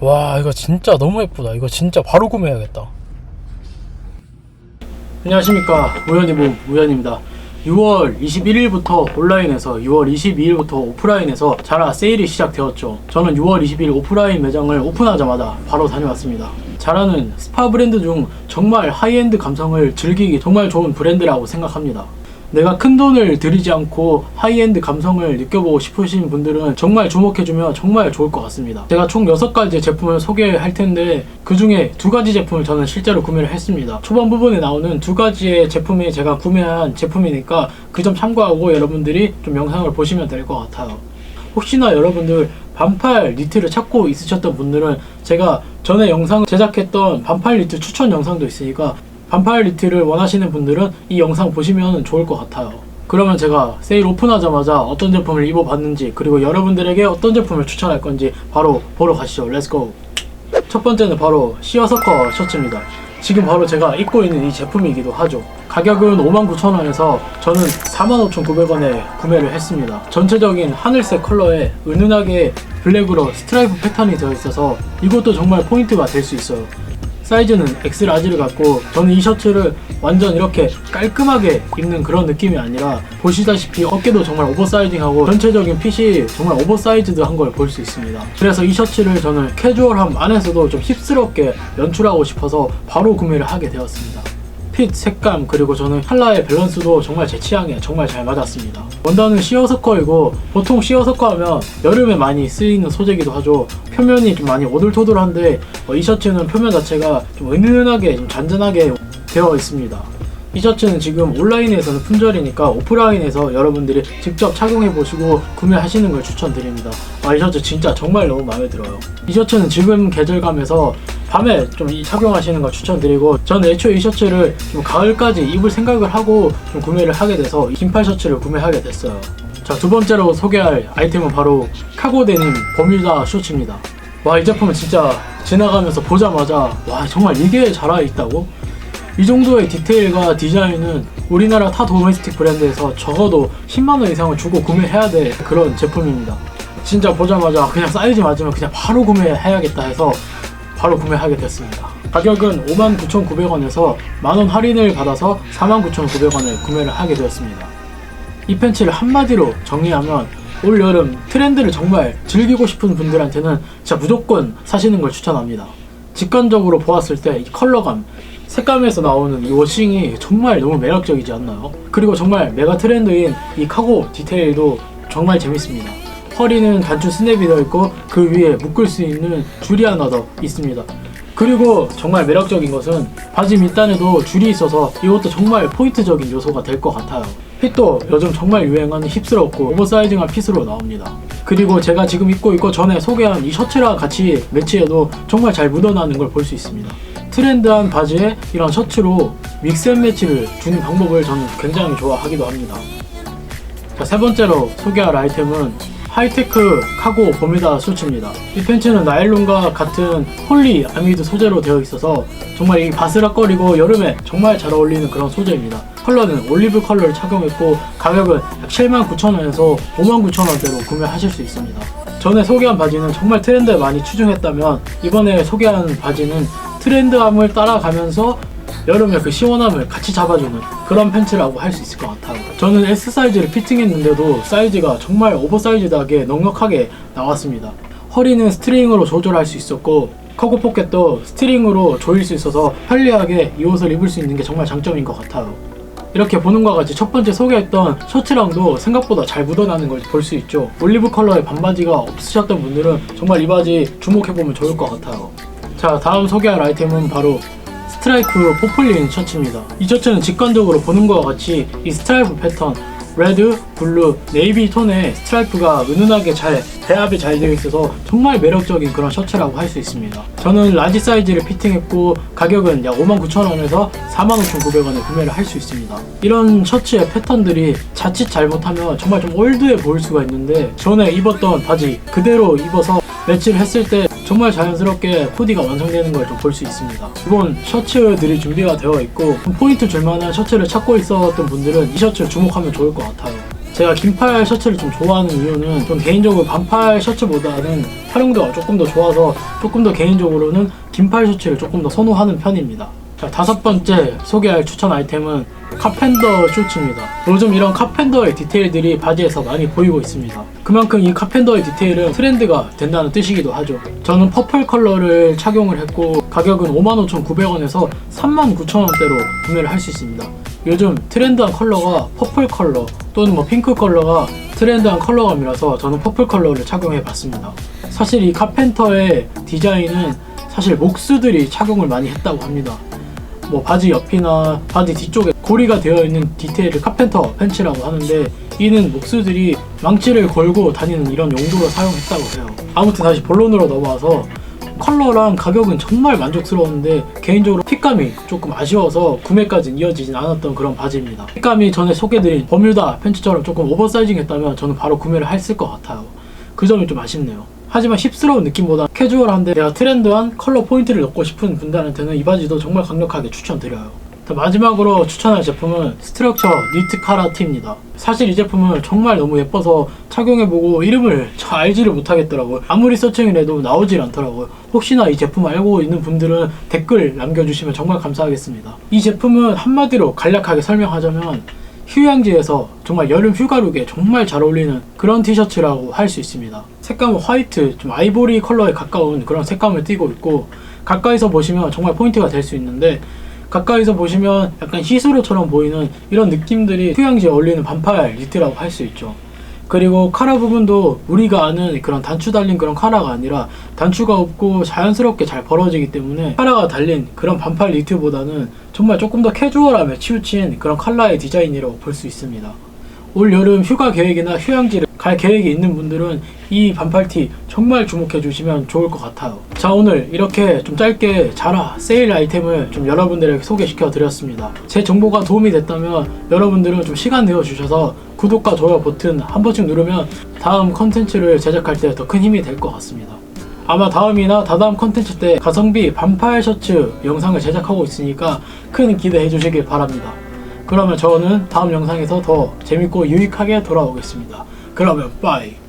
와 이거 진짜 너무 예쁘다. 이거 진짜 바로 구매해야겠다. 안녕하십니까. 우연이보 우연입니다. 6월 21일부터 온라인에서 6월 22일부터 오프라인에서 자라 세일이 시작되었죠. 저는 6월 20일 오프라인 매장을 오픈하자마자 바로 다녀왔습니다. 자라는 스파 브랜드 중 정말 하이엔드 감성을 즐기기 정말 좋은 브랜드라고 생각합니다 내가 큰 돈을 들이지 않고 하이엔드 감성을 느껴보고 싶으신 분들은 정말 주목해주면 정말 좋을 것 같습니다. 제가 총 6가지 제품을 소개할 텐데 그 중에 두 가지 제품을 저는 실제로 구매를 했습니다. 초반 부분에 나오는 두 가지의 제품이 제가 구매한 제품이니까 그 점 참고하고 여러분들이 좀 영상을 보시면 될 것 같아요. 혹시나 여러분들 반팔 니트를 찾고 있으셨던 분들은 제가 전에 영상 제작했던 반팔 니트 추천 영상도 있으니까 반팔 니트를 원하시는 분들은 이 영상 보시면 좋을 것 같아요. 그러면 제가 세일 오픈하자마자 어떤 제품을 입어봤는지 그리고 여러분들에게 어떤 제품을 추천할 건지 바로 보러 가시죠. 렛츠고! 첫 번째는 바로 시어서커 셔츠입니다. 지금 바로 제가 입고 있는 이 제품이기도 하죠. 가격은 59,000원에서 저는 45,900원에 구매를 했습니다. 전체적인 하늘색 컬러에 은은하게 블랙으로 스트라이프 패턴이 되어 있어서 이것도 정말 포인트가 될 수 있어요. 사이즈는 X 라지를 갖고 저는 이 셔츠를 완전 이렇게 깔끔하게 입는 그런 느낌이 아니라 보시다시피 어깨도 정말 오버사이징하고 전체적인 핏이 정말 오버사이즈드 한 걸 볼 수 있습니다. 그래서 이 셔츠를 저는 캐주얼함 안에서도 좀 힙스럽게 연출하고 싶어서 바로 구매를 하게 되었습니다. 핏, 색감, 그리고 저는 컬러의 밸런스도 정말 제 취향에 정말 잘 맞았습니다. 원단은 시어서커이고 보통 시어서커 하면 여름에 많이 쓰이는 소재이기도 하죠. 표면이 좀 많이 오돌토돌한데 어, 이 셔츠는 표면 자체가 좀 은은하게 좀 잔잔하게 되어 있습니다. 이 셔츠는 지금 온라인에서는 품절이니까 오프라인에서 여러분들이 직접 착용해 보시고 구매하시는 걸 추천드립니다. 아, 이 셔츠 진짜 정말 너무 마음에 들어요. 이 셔츠는 지금 계절감에서 밤에 좀 이- 착용하시는 걸 추천드리고 전 애초에 이 셔츠를 좀 가을까지 입을 생각을 하고 좀 구매를 하게 돼서 이 긴팔 셔츠를 구매하게 됐어요. 자, 두 번째로 소개할 아이템은 바로 카고 데님 버뮤다 셔츠입니다. 와, 이 제품은 진짜 지나가면서 보자마자 와, 정말 이게 자라에 있다고? 이 정도의 디테일과 디자인은 우리나라 타 도메스틱 브랜드에서 적어도 10만원 이상을 주고 구매해야 될 그런 제품입니다. 진짜 보자마자 그냥 사이즈 맞으면 그냥 바로 구매해야겠다 해서 바로 구매하게 됐습니다. 가격은 59,900원에서 만원 할인을 받아서 49,900원에 구매를 하게 되었습니다. 이 팬츠를 한마디로 정리하면 올 여름 트렌드를 정말 즐기고 싶은 분들한테는 진짜 무조건 사시는 걸 추천합니다. 직관적으로 보았을 때 이 컬러감, 색감에서 나오는 이 워싱이 정말 너무 매력적이지 않나요? 그리고 정말 메가 트렌드인 이 카고 디테일도 정말 재밌습니다. 허리는 단추 스냅이 되어 있고 그 위에 묶을 수 있는 줄이 하나 더 있습니다. 그리고 정말 매력적인 것은 바지 밑단에도 줄이 있어서 이것도 정말 포인트적인 요소가 될 것 같아요. 핏도 요즘 정말 유행하는 힙스럽고 오버사이징한 핏으로 나옵니다. 그리고 제가 지금 입고 있고 전에 소개한 이 셔츠랑 같이 매치해도 정말 잘 묻어나는 걸 볼 수 있습니다. 트렌드한 바지에 이런 셔츠로 믹스앤매치를 주는 방법을 저는 굉장히 좋아하기도 합니다. 자, 세 번째로 소개할 아이템은 하이테크 카고 버뮤다 셔츠입니다. 이 팬츠는 나일론과 같은 폴리 아미드 소재로 되어 있어서 정말 이 바스락거리고 여름에 정말 잘 어울리는 그런 소재입니다. 컬러는 올리브 컬러를 착용했고 가격은 약 79,000원에서 59,000원대로 구매하실 수 있습니다. 전에 소개한 바지는 정말 트렌드에 많이 추종했다면 이번에 소개한 바지는 트렌드함을 따라가면서 여름에 그 시원함을 같이 잡아주는 그런 팬츠라고 할 수 있을 것 같아요. 저는 S 사이즈를 피팅했는데도 사이즈가 정말 오버사이즈하게 넉넉하게 나왔습니다. 허리는 스트링으로 조절할 수 있었고 커고 포켓도 스트링으로 조일 수 있어서 편리하게 이 옷을 입을 수 있는 게 정말 장점인 것 같아요. 이렇게 보는 것과 같이 첫 번째 소개했던 셔츠랑도 생각보다 잘 묻어나는 걸 볼 수 있죠. 올리브 컬러의 반바지가 없으셨던 분들은 정말 이 바지 주목해보면 좋을 것 같아요. 자, 다음 소개할 아이템은 바로 스트라이프 포플린 셔츠입니다. 이 셔츠는 직관적으로 보는 것과 같이 이 스트라이프 패턴 레드, 블루, 네이비 톤의 스트라이프가 은은하게 잘 배합이 잘 되어 있어서 정말 매력적인 그런 셔츠라고 할 수 있습니다. 저는 라지 사이즈를 피팅했고 가격은 약 59,000원에서 45,900원에 구매를 할 수 있습니다. 이런 셔츠의 패턴들이 자칫 잘못하면 정말 좀 올드해 보일 수가 있는데 전에 입었던 바지 그대로 입어서 매치를 했을 때 정말 자연스럽게 코디가 완성되는 걸 좀 볼 수 있습니다. 기본 셔츠들이 준비가 되어 있고 좀 포인트 줄 만한 셔츠를 찾고 있었던 분들은 이 셔츠를 주목하면 좋을 것 같아요. 제가 긴팔 셔츠를 좀 좋아하는 이유는 좀 개인적으로 반팔 셔츠보다는 활용도가 조금 더 좋아서 조금 더 개인적으로는 긴팔 셔츠를 조금 더 선호하는 편입니다. 자, 다섯 번째 소개할 추천 아이템은 카펜더 셔츠입니다. 요즘 이런 카펜더의 디테일들이 바지에서 많이 보이고 있습니다. 그만큼 이 카펜더의 디테일은 트렌드가 된다는 뜻이기도 하죠. 저는 퍼플 컬러를 착용을 했고 가격은 55,900원에서 39,000원대로 구매를 할 수 있습니다. 요즘 트렌드한 컬러가 퍼플 컬러 또는 뭐 핑크 컬러가 트렌드한 컬러감이라서 저는 퍼플 컬러를 착용해 봤습니다. 사실 이 카펜터의 디자인은 사실 목수들이 착용을 많이 했다고 합니다. 뭐 바지 옆이나 바지 뒤쪽에 고리가 되어 있는 디테일을 카펜터 팬츠라고 하는데 이는 목수들이 망치를 걸고 다니는 이런 용도로 사용했다고 해요. 아무튼 다시 본론으로 넘어와서 컬러랑 가격은 정말 만족스러웠는데 개인적으로 핏감이 조금 아쉬워서 구매까지 이어지진 않았던 그런 바지입니다. 핏감이 전에 소개드린 버뮤다 팬츠처럼 조금 오버사이징 했다면 저는 바로 구매를 했을 것 같아요. 그 점이 좀 아쉽네요. 하지만 힙스러운 느낌보다 캐주얼한데 내가 트렌드한 컬러 포인트를 넣고 싶은 분들한테는 이 바지도 정말 강력하게 추천드려요. 자, 마지막으로 추천할 제품은 스트럭처 니트 카라 티입니다. 사실 이 제품은 정말 너무 예뻐서 착용해보고 이름을 잘 알지를 못하겠더라고요. 아무리 서칭을 해도 나오질 않더라고요. 혹시나 이 제품 알고 있는 분들은 댓글 남겨주시면 정말 감사하겠습니다. 이 제품은 한마디로 간략하게 설명하자면 휴양지에서 정말 여름 휴가룩에 정말 잘 어울리는 그런 티셔츠라고 할 수 있습니다. 색감은 화이트, 좀 아이보리 컬러에 가까운 그런 색감을 띠고 있고 가까이서 보시면 정말 포인트가 될 수 있는데 가까이서 보시면 약간 시스루처럼 보이는 이런 느낌들이 휴양지에 어울리는 반팔 니트라고 할 수 있죠. 그리고 카라 부분도 우리가 아는 그런 단추 달린 그런 카라가 아니라 단추가 없고 자연스럽게 잘 벌어지기 때문에 카라가 달린 그런 반팔 니트보다는 정말 조금 더 캐주얼함에 치우친 그런 컬러의 디자인이라고 볼 수 있습니다. 올 여름 휴가 계획이나 휴양지를 갈 계획이 있는 분들은 이 반팔티 정말 주목해 주시면 좋을 것 같아요. 자, 오늘 이렇게 좀 짧게 자라 세일 아이템을 좀 여러분들에게 소개시켜 드렸습니다. 제 정보가 도움이 됐다면 여러분들은 좀 시간 내어 주셔서 구독과 좋아요 버튼 한 번씩 누르면 다음 컨텐츠를 제작할 때 더 큰 힘이 될 것 같습니다. 아마 다음이나 다다음 컨텐츠 때 가성비 반팔 셔츠 영상을 제작하고 있으니까 큰 기대해 주시길 바랍니다. 그러면 저는 다음 영상에서 더 재밌고 유익하게 돌아오겠습니다. 그러면 빠이.